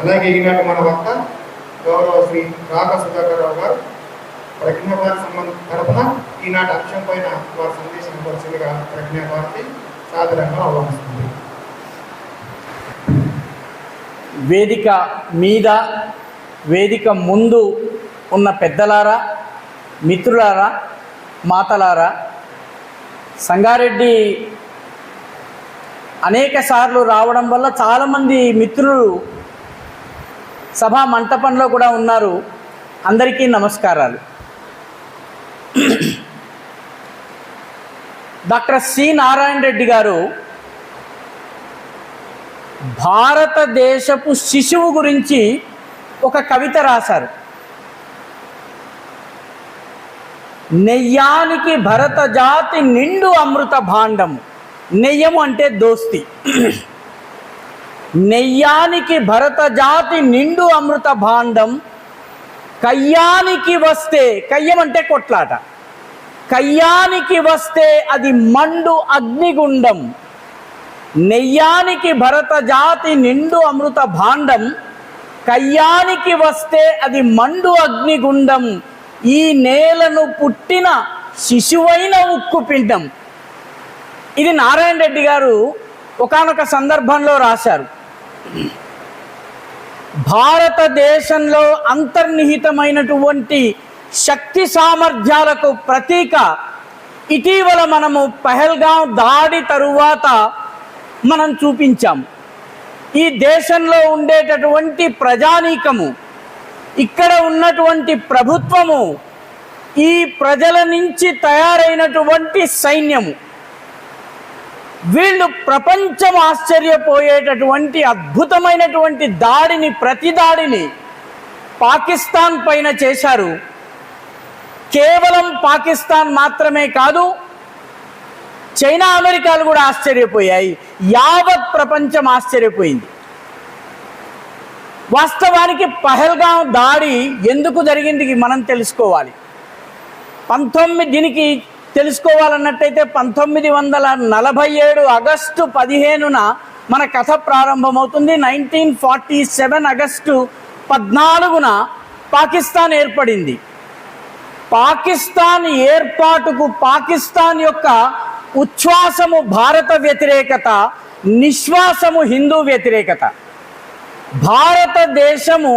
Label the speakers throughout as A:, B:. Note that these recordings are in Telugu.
A: అలాగే ఈనాటి మన వక్త గౌరవ శ్రీ రాఘ సుధాకర్ రావు గారు ప్రజ్ఞాభారతి సంబంధ తరఫున ఈనాటి అంశం పైన వారి సందేశం ఇవ్వాల్సిందిగా ప్రజ్ఞాభారతి సాధారణంగా ఆహ్వానిస్తుంది.
B: వేదిక మీద వేదిక ముందు ఉన్న పెద్దలారా మిత్రులారా మాతలారా సంగారెడ్డి అనేక సార్లు రావడం వల్ల చాలామంది మిత్రులు సభా మంటపంలో కూడా ఉన్నారు. అందరికీ నమస్కారాలు. డాక్టర్ సి నారాయణ రెడ్డి గారు భారతదేశపు శిశువు గురించి ఒక కవిత రాశారు. నెయ్యానికి భరత జాతి నిండు అమృత భాండము. నెయ్యము అంటే దోస్తి. నెయ్యానికి భరత జాతి నిండు అమృత భాండం కయ్యానికి వస్తే కయ్యం అంటే కొట్లాట. కయ్యానికి వస్తే అది మండు అగ్నిగుండం. నెయ్యానికి భరత జాతి నిండు అమృత భాండం కయ్యానికి వస్తే అది మండు అగ్నిగుండం. ఈ నేలను పుట్టిన శిశువైన ఉక్కు పిండం. ఇది నారాయణ రెడ్డి గారు ఒకానొక సందర్భంలో రాశారు. భారతదేశంలో అంతర్నిహితమైనటువంటి శక్తి సామర్థ్యాలకు ప్రతీక ఇటీవల మనము పహల్గాం దాడి తరువాత మనం చూపించాం. ఈ దేశంలో ఉండేటటువంటి ప్రజానీకము ఇక్కడ ఉన్నటువంటి ప్రభుత్వము ఈ ప్రజల నుంచి తయారైనటువంటి సైన్యము వీళ్ళు ప్రపంచం ఆశ్చర్యపోయేటటువంటి అద్భుతమైనటువంటి దాడిని ప్రతి దాడిని పాకిస్తాన్ పైన చేశారు. కేవలం పాకిస్తాన్ మాత్రమే కాదు చైనా అమెరికాలు కూడా ఆశ్చర్యపోయాయి. యావత్ ప్రపంచం ఆశ్చర్యపోయింది. వాస్తవానికి పహల్గాం దాడి ఎందుకు జరిగింది మనం తెలుసుకోవాలి. పంతొమ్మిది దీనికి తెలుసుకోవాలన్నట్టయితే పంతొమ్మిది వందల నలభై ఏడు ఆగస్టు పదిహేనున మన కథ ప్రారంభమవుతుంది. నైన్టీన్ ఫార్టీ సెవెన్ ఆగస్టు పద్నాలుగున పాకిస్తాన్ ఏర్పడింది. పాకిస్తాన్ ఏర్పాటుకు పాకిస్తాన్ యొక్క ఉచ్ఛ్వాసము భారత వ్యతిరేకత నిశ్వాసము హిందూ వ్యతిరేకత. భారతదేశము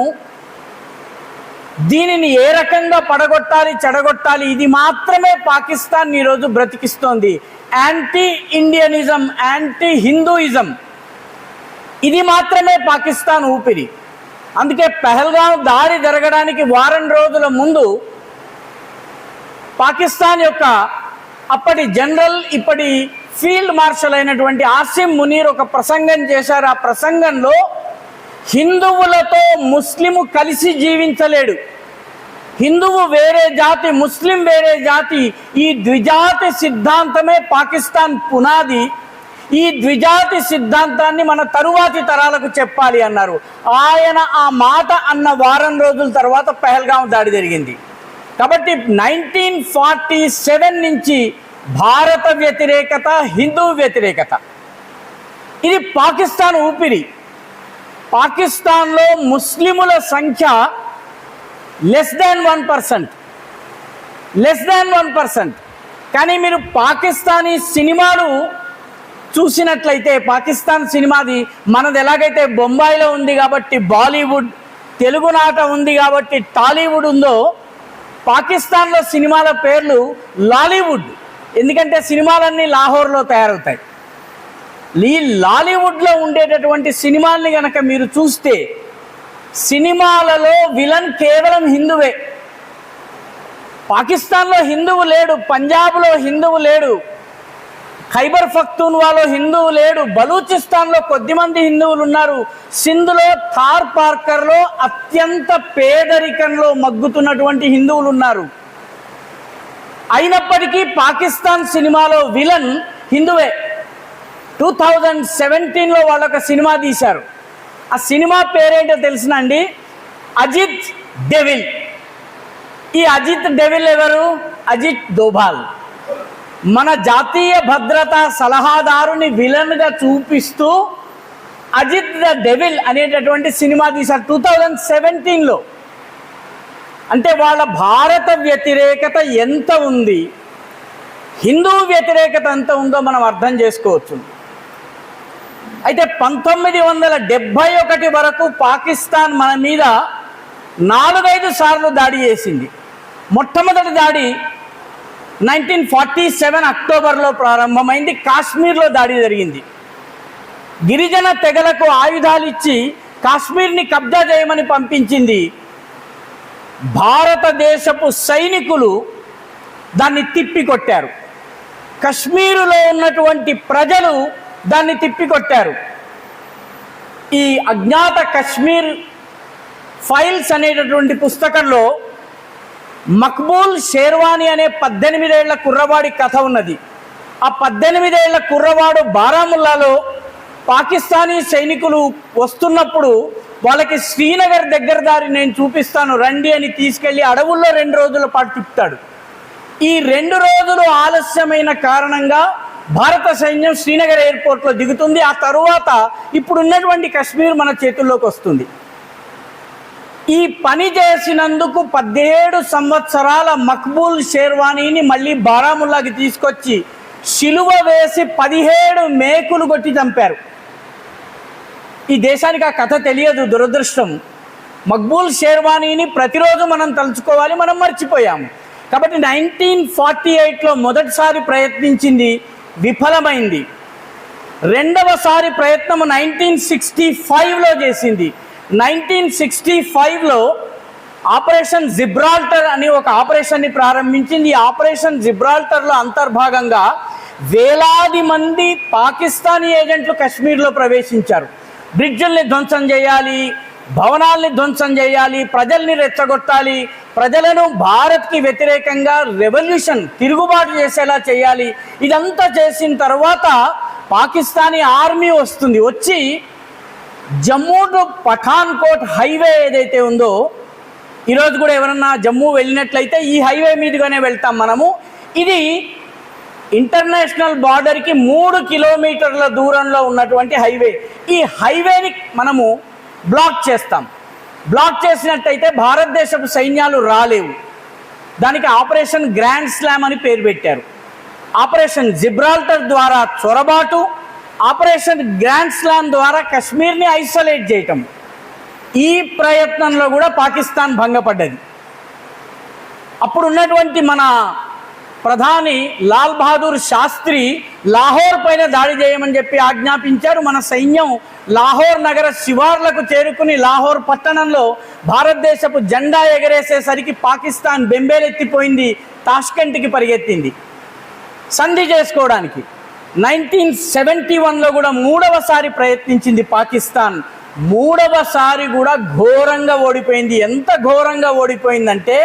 B: దీనిని ఏ రకంగా పడగొట్టాలి చెడగొట్టాలి? ఇది మాత్రమే పాకిస్తాన్ ఈరోజు బ్రతికిస్తోంది. యాంటీ ఇండియనిజం యాంటీ హిందూయిజం ఇది మాత్రమే పాకిస్తాన్ ఊపిరి. అందుకే పెహల్గాం దాడి జరగడానికి వారం రోజుల ముందు పాకిస్తాన్ యొక్క అప్పటి జనరల్ ఇప్పటి ఫీల్డ్ మార్షల్ అయినటువంటి ఆసిమ్ మునీర్ ఒక ప్రసంగం చేశారు. ఆ ప్రసంగంలో హిందువులతో ముస్లిము కలిసి జీవించలేడు. హిందువు వేరే జాతి ముస్లిం వేరే జాతి ఈ ద్విజాతి సిద్ధాంతమే పాకిస్తాన్ పునాది. ఈ ద్విజాతి సిద్ధాంతాన్ని మన తరువాతి తరాలకు చెప్పాలి అన్నారు. ఆయన ఆ మాట అన్న వారం రోజుల తర్వాత పహల్గాం దాడి జరిగింది. కాబట్టి నైన్టీన్ ఫార్టీ సెవెన్ నుంచి భారత వ్యతిరేకత హిందూ వ్యతిరేకత. ఇది పాకిస్తాన్ ఊపిరి. పాకిస్తాన్లో ముస్లిముల సంఖ్య less than one percent. Less than one percent. కానీ మీరు పాకిస్తానీ సినిమాలు చూసినట్లయితే పాకిస్తాన్ సినిమాది మనది ఎలాగైతే బొంబాయిలో ఉంది కాబట్టి బాలీవుడ్ తెలుగునాట ఉంది కాబట్టి టాలీవుడ్ ఉందో పాకిస్తాన్లో సినిమాల పేర్లు లాలీవుడ్. ఎందుకంటే సినిమాలన్నీ లాహోర్లో తయారవుతాయి. ఈ లాలీవుడ్లో ఉండేటటువంటి సినిమాల్ని గనక మీరు చూస్తే సినిమాలలో విలన్ కేవలం హిందువే. పాకిస్తాన్లో హిందువు లేడు పంజాబ్లో హిందువు లేడు ఖైబర్ పఖ్తూన్వాలో హిందువు లేడు బలూచిస్తాన్లో కొద్దిమంది హిందువులు ఉన్నారు. సింధులో థార్ పార్కర్లో అత్యంత పేదరికంలో మగ్గుతున్నటువంటి హిందువులు ఉన్నారు. అయినప్పటికీ పాకిస్తాన్ సినిమాలో విలన్ హిందువే. టూ థౌజండ్ సెవెంటీన్లో వాళ్ళు ఒక సినిమా తీశారు. ఆ సినిమా పేరేంటో తెలిసినండి? అజిత్ డెవిల్. ఈ అజిత్ డెవిల్ ఎవరు? అజిత్ దోభాల్ మన జాతీయ భద్రతా సలహాదారుని విలన్గా చూపిస్తూ అజిత్ ద డెవిల్ అనేటటువంటి సినిమా తీశారు టూ థౌజండ్ సెవెంటీన్లో అంటే వాళ్ళ భారత వ్యతిరేకత ఎంత ఉంది? హిందూ వ్యతిరేకత ఎంత ఉందో మనం అర్థం చేసుకోవచ్చు. అయితే పంతొమ్మిది వందల డెబ్భై ఒకటి వరకు పాకిస్తాన్ మన మీద నాలుగైదు సార్లు దాడి చేసింది. మొట్టమొదటి దాడి నైన్టీన్ ఫార్టీ సెవెన్ అక్టోబర్లో ప్రారంభమైంది కాశ్మీర్లో దాడి జరిగింది. గిరిజన తెగలకు ఆయుధాలు ఇచ్చి కాశ్మీర్ని కబ్జా చేయమని పంపించింది భారతదేశపు సైనికులు దాన్ని తిప్పికొట్టారు. కశ్మీరులో ఉన్నటువంటి ప్రజలు దాన్ని తిప్పికొట్టారు. ఈ అజ్ఞాత కశ్మీర్ ఫైల్స్ అనేటటువంటి పుస్తకంలో మక్బూల్ షేర్వాణి అనే పద్దెనిమిదేళ్ళ కుర్రవాడి కథ ఉన్నది. ఆ పద్దెనిమిదేళ్ళ కుర్రవాడు బారాముల్లాలో పాకిస్తానీ సైనికులు వస్తున్నప్పుడు వాళ్ళకి శ్రీనగర్ దగ్గర దారి నేను చూపిస్తాను రండి అని తీసుకెళ్ళి అడవుల్లో రెండు రోజుల పాటు తిప్పుతాడు. ఈ రెండు రోజులు ఆలస్యమైన కారణంగా భారత సైన్యం శ్రీనగర్ ఎయిర్పోర్ట్లో దిగుతుంది. ఆ తరువాత ఇప్పుడు ఉన్నటువంటి కశ్మీర్ మన చేతుల్లోకి వస్తుంది. ఈ పని చేసినందుకు పదిహేడు సంవత్సరాల మక్బూల్ షేర్వానీని మళ్ళీ బారాముల్లాకి తీసుకొచ్చి శిలువ వేసి పదిహేడు మేకులు కొట్టి చంపారు. ఈ దేశానికి ఆ కథ తెలియదు దురదృష్టం. మక్బూల్ షేర్వానీని ప్రతిరోజు మనం తలుచుకోవాలి మనం మర్చిపోయాము. కాబట్టి నైన్టీన్ ఫార్టీ ఎయిట్లో మొదటిసారి ప్రయత్నించింది విఫలమైంది. రెండవసారి ప్రయత్నం నైన్టీన్ సిక్స్టీ ఫైవ్లో చేసింది. నైన్టీన్ సిక్స్టీ ఫైవ్లో ఆపరేషన్ జిబ్రాల్టర్ అని ఒక ఆపరేషన్ని ప్రారంభించింది. ఈ ఆపరేషన్ జిబ్రాల్టర్లో అంతర్భాగంగా వేలాది మంది పాకిస్తానీ ఏజెంట్లు కశ్మీర్లో ప్రవేశించారు. బ్రిడ్జుల్ని ధ్వంసం చేయాలి భవనాల్ని ధ్వంసం చేయాలి ప్రజల్ని రెచ్చగొట్టాలి ప్రజలను భారత్కి వ్యతిరేకంగా రెవల్యూషన్ తిరుగుబాటు చేసేలా చేయాలి. ఇదంతా చేసిన తర్వాత పాకిస్తానీ ఆర్మీ వస్తుంది. వచ్చి జమ్మూ టు పఠాన్కోట్ హైవే ఏదైతే ఉందో ఈరోజు కూడా ఎవరన్నా జమ్మూ వెళ్ళినట్లయితే ఈ హైవే మీదుగానే వెళ్తాం మనము. ఇది ఇంటర్నేషనల్ బార్డర్కి మూడు కిలోమీటర్ల దూరంలో ఉన్నటువంటి హైవే. ఈ హైవేని మనము బ్లాక్ చేస్తాం. బ్లాక్ చేసినట్టయితే భారతదేశపు సైన్యాలు రాలేవు. దానికి ఆపరేషన్ గ్రాండ్ స్లామ్ అని పేరు పెట్టారు. ఆపరేషన్ జిబ్రాల్టర్ ద్వారా చొరబాటు ఆపరేషన్ గ్రాండ్ స్లామ్ ద్వారా కశ్మీర్ని ఐసోలేట్ చేయటం. ఈ ప్రయత్నంలో కూడా పాకిస్తాన్ భంగపడ్డది. అప్పుడు ఉన్నటువంటి మన ప్రధాని లాల్ బహదూర్ శాస్త్రి లాహోర్ పైన దాడి చేయమని చెప్పి ఆజ్ఞాపించారు. మన సైన్యం లాహోర్ నగర శివార్లకు చేరుకుని లాహోర్ పట్టణంలో భారతదేశపు జెండా ఎగరేసేసరికి పాకిస్తాన్ బెంబేలెత్తిపోయింది తాష్కెంట్కి పరిగెత్తింది. సంధి చేసుకోవడానికి నైన్టీన్ సెవెంటీ వన్లో కూడా మూడవసారి ప్రయత్నించింది పాకిస్తాన్. మూడవసారి కూడా ఘోరంగా ఓడిపోయింది. ఎంత ఘోరంగా ఓడిపోయిందంటే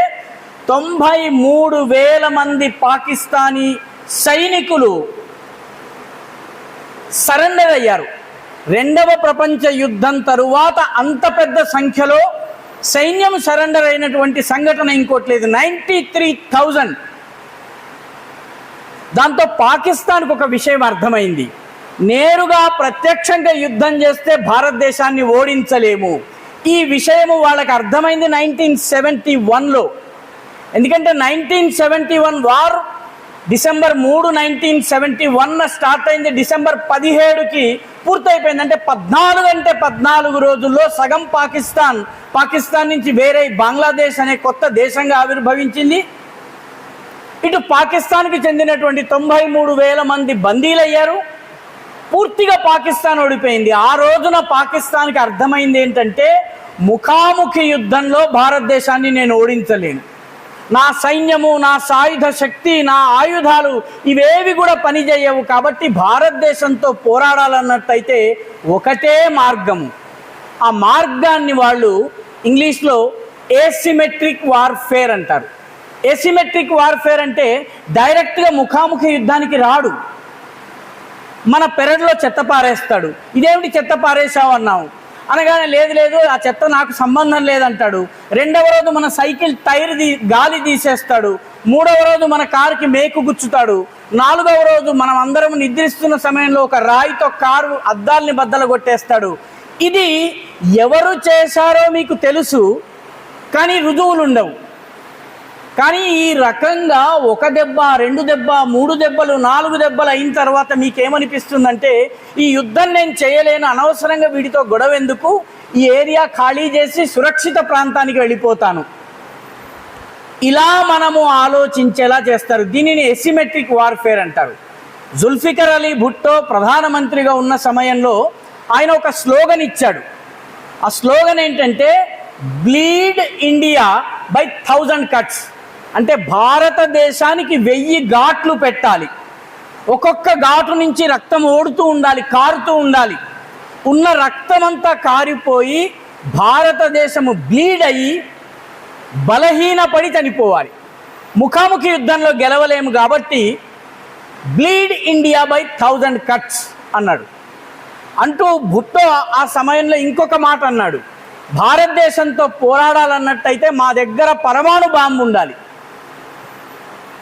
B: తొంభై మూడు వేల మంది పాకిస్తానీ సైనికులు సరెండర్ అయ్యారు. రెండవ ప్రపంచ యుద్ధం తరువాత అంత పెద్ద సంఖ్యలో సైన్యం సరెండర్ అయినటువంటి సంఘటన ఇంకోటి లేదు. Ninety three thousand. దాంతో పాకిస్తాన్కు ఒక విషయం అర్థమైంది. నేరుగా ప్రత్యక్షంగా యుద్ధం చేస్తే భారతదేశాన్ని ఓడించలేము. ఈ విషయము వాళ్ళకి అర్థమైంది నైన్టీన్ సెవెంటీ వన్లో. ఎందుకంటే nineteen seventy one war December మూడు నైన్టీన్ సెవెంటీ వన్ స్టార్ట్ అయింది. డిసెంబర్ పదిహేడుకి పూర్తయిపోయింది. అంటే పద్నాలుగు అంటే పద్నాలుగు రోజుల్లో సగం పాకిస్తాన్ పాకిస్తాన్ నుంచి వేరే బంగ్లాదేశ్ అనే కొత్త దేశంగా ఆవిర్భవించింది. ఇటు పాకిస్తాన్కి చెందినటువంటి తొంభై మూడు వేల మంది బందీలయ్యారు. పూర్తిగా పాకిస్తాన్ ఓడిపోయింది. ఆ రోజున పాకిస్తాన్కి అర్థమైంది ఏంటంటే ముఖాముఖి యుద్ధంలో భారతదేశాన్ని నేను ఓడించలేను. నా సైన్యము నా సాయుధ శక్తి నా ఆయుధాలు ఇవేవి కూడా పనిచేయవు కాబట్టి భారతదేశంతో పోరాడాలన్నట్టయితే ఒకటే మార్గము. ఆ మార్గాన్ని వాళ్ళు ఇంగ్లీష్లో ఏసిమెట్రిక్ వార్ఫేర్ అంటారు. ఏసిమెట్రిక్ వార్ఫేర్ అంటే డైరెక్ట్గా ముఖాముఖి యుద్ధానికి రాడు. మన పెరట్లో చెత్త పారేస్తాడు. ఇదేమిటి చెత్త పారేసావు అన్నావు? అనగానే లేదు లేదు ఆ చెత్త నాకు సంబంధం లేదంటాడు. రెండవ రోజు మన సైకిల్ టైర్ తీ గాలి తీసేస్తాడు. మూడవ రోజు మన కారుకి మేకు గుచ్చుతాడు. నాలుగవ రోజు మనం అందరం నిద్రిస్తున్న సమయంలో ఒక రాయితో కారు అద్దాల్ని బద్దలు కొట్టేస్తాడు. ఇది ఎవరు చేశారో మీకు తెలుసు కానీ రుజువులు ఉండవు కానీ ఈ రకంగా ఒక దెబ్బ రెండు దెబ్బ మూడు దెబ్బలు నాలుగు దెబ్బలు అయిన తర్వాత మీకేమనిపిస్తుందంటే ఈ యుద్ధం నేను చేయలేను అనవసరంగా వీడితో గొడవ ఎందుకు ఈ ఏరియా ఖాళీ చేసి సురక్షిత ప్రాంతానికి వెళ్ళిపోతాను. ఇలా మనము ఆలోచించేలా చేస్తారు. దీనిని ఎసిమెట్రిక్ వార్ఫేర్ అంటారు. జుల్ఫికర్ అలీ భుట్టో ప్రధానమంత్రిగా ఉన్న సమయంలో ఆయన ఒక స్లోగన్ ఇచ్చాడు. ఆ స్లోగన్ ఏంటంటే bleed India by thousand cuts. అంటే భారతదేశానికి వెయ్యి ఘాట్లు పెట్టాలి. ఒక్కొక్క ఘాటు నుంచి రక్తం ఓడుతూ ఉండాలి కారుతూ ఉండాలి. ఉన్న రక్తమంతా కారిపోయి భారతదేశము బ్లీడ్ అయ్యి బలహీనపడి చనిపోవాలి. ముఖాముఖి యుద్ధంలో గెలవలేము కాబట్టి bleed India by thousand cuts అన్నాడు. అంటూ భుట్టో ఆ సమయంలో ఇంకొక మాట అన్నాడు. భారతదేశంతో పోరాడాలన్నట్టయితే మా దగ్గర పరమాణు బాంబు ఉండాలి.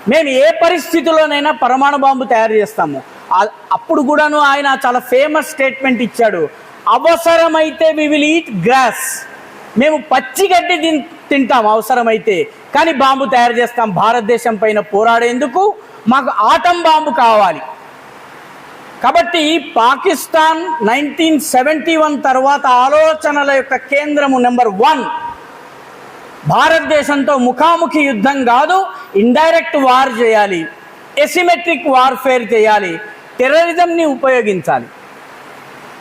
B: మేము ఏ పరిస్థితిలోనైనా పరమాణు బాంబు తయారు చేస్తాము. అప్పుడు కూడాను ఆయన చాలా ఫేమస్ స్టేట్మెంట్ ఇచ్చాడు. అవసరమైతే వి విల్ ఈట్ గ్రాస్ మేము పచ్చి గడ్డి తిన్- తింటాం అవసరమైతే. కానీ బాంబు తయారు చేస్తాం. భారతదేశం పైన పోరాడేందుకు మాకు ఆటం బాంబు కావాలి. కాబట్టి పాకిస్తాన్ నైన్టీన్ సెవెంటీ వన్ తర్వాత ఆలోచనల యొక్క కేంద్రము నెంబర్ వన్ భారతదేశంతో ముఖాముఖి యుద్ధం కాదు ఇండైరెక్ట్ వార్ చేయాలి ఎసిమెట్రిక్ వార్ఫేర్ చేయాలి టెర్రరిజంని ఉపయోగించాలి.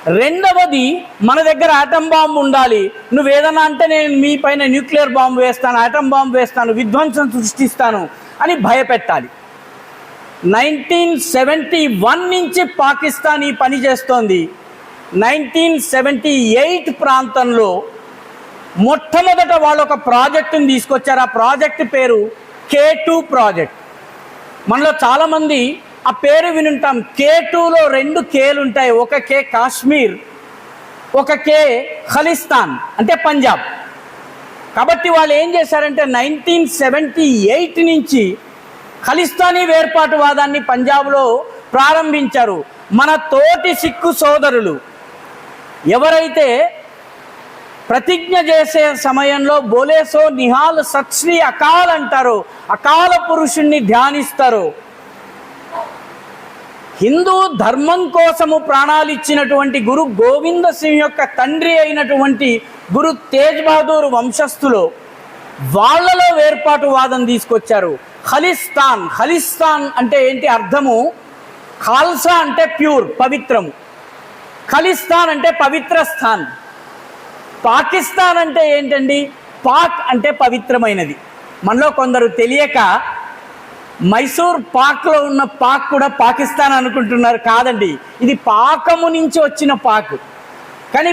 B: రెండవది మన దగ్గర ఆటం బాంబు ఉండాలి. నువ్వు ఏదన్నా అంటే నేను మీ పైన న్యూక్లియర్ బాంబు వేస్తాను ఆటం బాంబు వేస్తాను విధ్వంసం సృష్టిస్తాను అని భయపెట్టాలి. నైన్టీన్ సెవెంటీ వన్ నుంచి పాకిస్తాన్ ఈ పని చేస్తోంది. నైన్టీన్ సెవెంటీ ఎయిట్ ప్రాంతంలో మొట్టమొదట వాళ్ళు ఒక ప్రాజెక్టుని తీసుకొచ్చారు. ఆ ప్రాజెక్ట్ పేరు కే టూ ప్రాజెక్ట్. మనలో చాలామంది ఆ పేరు వినుంటాం. కే టూలో రెండు కేలు ఉంటాయి. ఒక కే కాశ్మీర్ ఒక కే ఖలిస్తాన్ అంటే పంజాబ్. కాబట్టి వాళ్ళు ఏం చేశారంటే నైన్టీన్ సెవెంటీ ఎయిట్ నుంచి ఖలిస్తానీ వేర్పాటువాదాన్ని పంజాబ్లో ప్రారంభించారు. మన తోటి సిక్కు సోదరులు ఎవరైతే ప్రతిజ్ఞ చేసే సమయంలో బోలేసో నిహాల్ సత్శ్రీ అకాల్ అంటారు. అకాల పురుషుణ్ణి ధ్యానిస్తారు. హిందూ ధర్మం కోసము ప్రాణాలు ఇచ్చినటువంటి గురు గోవింద సింగ్ యొక్క తండ్రి అయినటువంటి గురు తేజ్ బహదూర్ వంశస్థులో వాళ్ళలో వేర్పాటువాదం తీసుకొచ్చారు. ఖలిస్తాన్ ఖలిస్తాన్ అంటే ఏంటి అర్థము? ఖాల్సా అంటే ప్యూర్ పవిత్రము. ఖలిస్తాన్ అంటే పవిత్ర స్థాన్. పాకిస్తాన్ అంటే ఏంటండి? పాక్ అంటే పవిత్రమైనది. మనలో కొందరు తెలియక మైసూర్ పాక్లో ఉన్న పాక్ కూడా పాకిస్తాన్ అనుకుంటున్నారు కాదండి. ఇది పాకము నుంచి వచ్చిన పాక్. కానీ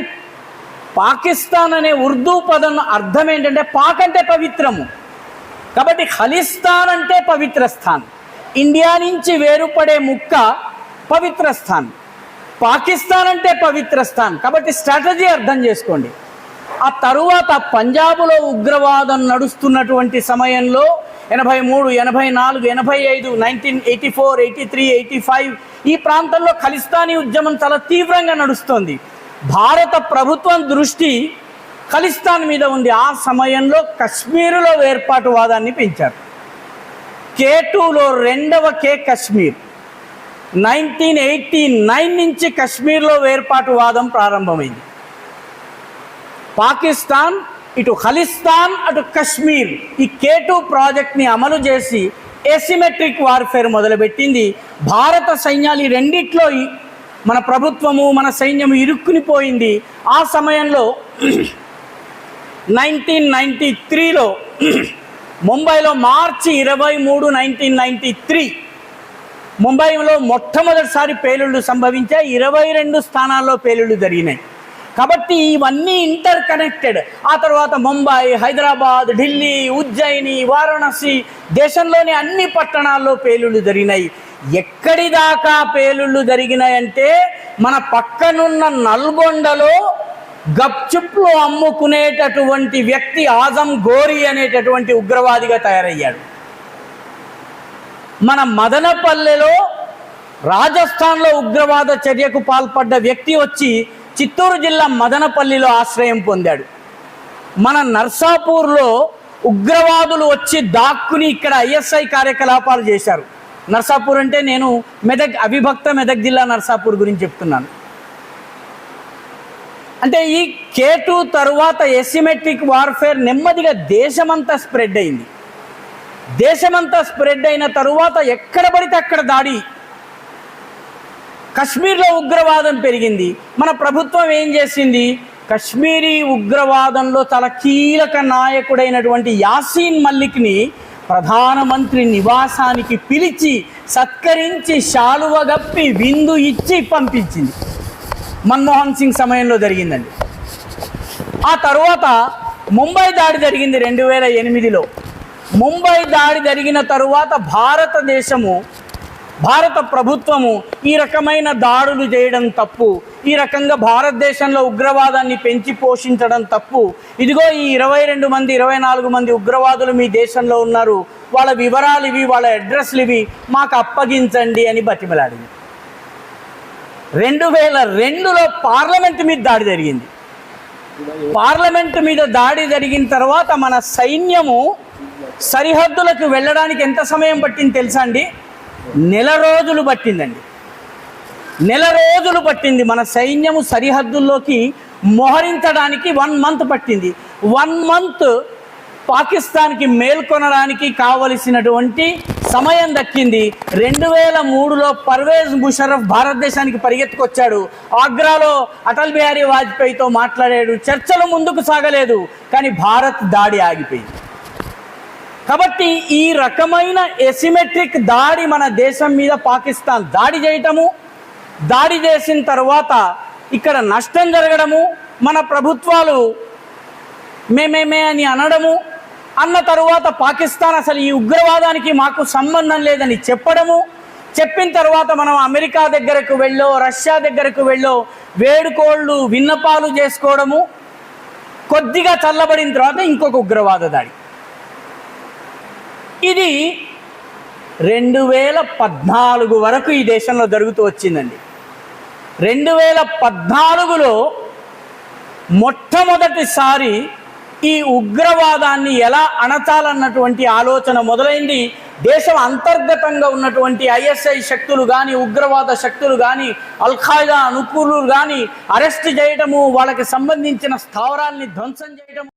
B: పాకిస్తాన్ అనే ఉర్దూ పదం అర్థం ఏంటంటే పాక్ అంటే పవిత్రము. కాబట్టి ఖలిస్తాన్ అంటే పవిత్ర స్థాన్. ఇండియా నుంచి వేరుపడే ముక్క పవిత్ర స్థాన్. పాకిస్తాన్ అంటే పవిత్ర స్థాన్. కాబట్టి స్ట్రాటజీ అర్థం చేసుకోండి. ఆ తరువాత పంజాబ్లో ఉగ్రవాదం నడుస్తున్నటువంటి సమయంలో ఎనభై మూడు ఎనభై నాలుగు ఎనభై ఐదు nineteen eighty four eighty three eighty five ఈ ప్రాంతంలో ఖలిస్తానీ ఉద్యమం చాలా తీవ్రంగా నడుస్తోంది. భారత ప్రభుత్వం దృష్టి ఖలిస్తాన్ మీద ఉంది. ఆ సమయంలో కశ్మీరులో వేర్పాటువాదాన్ని పెంచారు. కే టూలో రెండవ K Kashmir. Nineteen eighty nine నుంచి కశ్మీర్లో వేర్పాటువాదం ప్రారంభమైంది. పాకిస్తాన్ ఇటు ఖలిస్తాన్ అటు కశ్మీర్. ఈ కే టూ ప్రాజెక్ట్ని అమలు చేసి ఎసిమెట్రిక్ వార్ఫేర్ మొదలుపెట్టింది. భారత సైన్యాలు ఈ రెండిట్లో మన ప్రభుత్వము మన సైన్యము ఇరుక్కునిపోయింది. ఆ సమయంలో నైన్టీన్ నైంటీ త్రీలో ముంబైలో మార్చి ఇరవై మూడు నైన్టీన్ నైంటీ త్రీ ముంబైలో మొట్టమొదటిసారి పేలుళ్ళు సంభవించాయి. ఇరవై రెండు స్థానాల్లో పేలుళ్ళు జరిగినాయి. కాబట్టి ఇవన్నీ ఇంటర్ కనెక్టెడ్ ఆ తర్వాత ముంబై హైదరాబాద్ ఢిల్లీ ఉజ్జయిని వారణాసి దేశంలోని అన్ని పట్టణాల్లో పేలుళ్ళు జరిగినాయి. ఎక్కడి దాకా పేలుళ్ళు జరిగినాయంటే మన పక్కనున్న నల్గొండలో గప్చుప్లు అమ్ముకునేటటువంటి వ్యక్తి ఆజం గోరి అనేటటువంటి ఉగ్రవాదిగా తయారయ్యాడు. మన మదనపల్లెలో రాజస్థాన్లో ఉగ్రవాద చర్యకు పాల్పడ్డ వ్యక్తి వచ్చి చిత్తూరు జిల్లా మదనపల్లిలో ఆశ్రయం పొందాడు. మన నర్సాపూర్లో ఉగ్రవాదులు వచ్చి దాక్కుని ఇక్కడ ఐఎస్ఐ కార్యకలాపాలు చేశారు. నర్సాపూర్ అంటే నేను మెదక్ అవిభక్త మెదక్ జిల్లా నర్సాపూర్ గురించి చెప్తున్నాను. అంటే ఈ కేటు తరువాత ఎసిమెట్రిక్ వార్ఫేర్ నెమ్మదిగా దేశమంతా స్ప్రెడ్ అయింది. దేశమంతా స్ప్రెడ్ అయిన తరువాత ఎక్కడ పడితే అక్కడ దాడి కశ్మీర్లో ఉగ్రవాదం పెరిగింది. మన ప్రభుత్వం ఏం చేసింది? కశ్మీరీ ఉగ్రవాదంలో చాలా కీలక నాయకుడైనటువంటి యాసీన్ మల్లిక్ని ప్రధానమంత్రి నివాసానికి పిలిచి సత్కరించి శాలువ గప్పి విందు ఇచ్చి పంపించింది. మన్మోహన్ సింగ్ సమయంలో జరిగిందండి. ఆ తర్వాత ముంబై దాడి జరిగింది రెండు వేల ఎనిమిదిలో. ముంబై దాడి జరిగిన తరువాత భారతదేశము భారత ప్రభుత్వము ఈ రకమైన దాడులు చేయడం తప్పు. ఈ రకంగా భారతదేశంలో ఉగ్రవాదాన్ని పెంచి పోషించడం తప్పు. ఇదిగో ఈ ఇరవై రెండు మంది ఇరవై నాలుగు మంది ఉగ్రవాదులు మీ దేశంలో ఉన్నారు. వాళ్ళ వివరాలు ఇవి వాళ్ళ అడ్రస్లు ఇవి మాకు అప్పగించండి అని బతిమలాడింది. రెండు వేల రెండులో పార్లమెంట్ మీద దాడి జరిగింది. పార్లమెంట్ మీద దాడి జరిగిన తర్వాత మన సైన్యము సరిహద్దులకు వెళ్ళడానికి ఎంత సమయం పట్టింది తెలుసా అండి? నెల రోజులు పట్టిందండి. నెల రోజులు పట్టింది మన సైన్యము సరిహద్దుల్లోకి మోహరించడానికి వన్ మంత్ పట్టింది. వన్ మంత్ పాకిస్తాన్కి మేల్కొనడానికి కావలసినటువంటి సమయం దక్కింది. రెండు వేల మూడులో పర్వేజ్ ముషరఫ్ భారతదేశానికి పరిగెత్తుకొచ్చాడు. ఆగ్రాలో అటల్ బిహారీ వాజ్పేయితో మాట్లాడాడు. చర్చలు ముందుకు సాగలేదు. కానీ భారత్ దాడి ఆగిపోయింది. కాబట్టి ఈ రకమైన ఎసిమెట్రిక్ దాడి మన దేశం మీద పాకిస్తాన్ దాడి చేయటము దాడి చేసిన తర్వాత ఇక్కడ నష్టం జరగడము మన ప్రభుత్వాలు మేమేమే అని అనడము అన్న తరువాత పాకిస్తాన్ అసలు ఈ ఉగ్రవాదానికి మాకు సంబంధం లేదని చెప్పడము చెప్పిన తర్వాత మనం అమెరికా దగ్గరకు వెళ్ళో రష్యా దగ్గరకు వెళ్ళో వేడుకోళ్ళు విన్నపాలు చేసుకోవడము కొద్దిగా చల్లబడిన తర్వాత ఇంకొక ఉగ్రవాద దాడి. ఇది రెండు వేల పద్నాలుగు వరకు ఈ దేశంలో జరుగుతూ వచ్చిందండి. రెండు వేల పద్నాలుగులో మొట్టమొదటిసారి ఈ ఉగ్రవాదాన్ని ఎలా అణచాలన్నటువంటి ఆలోచన మొదలైంది. దేశం అంతర్గతంగా ఉన్నటువంటి ఐఎస్ఐ శక్తులు కానీ ఉగ్రవాద శక్తులు కానీ అల్ఖాయిదా అనుకూలు కానీ అరెస్ట్ చేయడము వాళ్ళకి సంబంధించిన స్థావరాల్ని ధ్వంసం చేయడము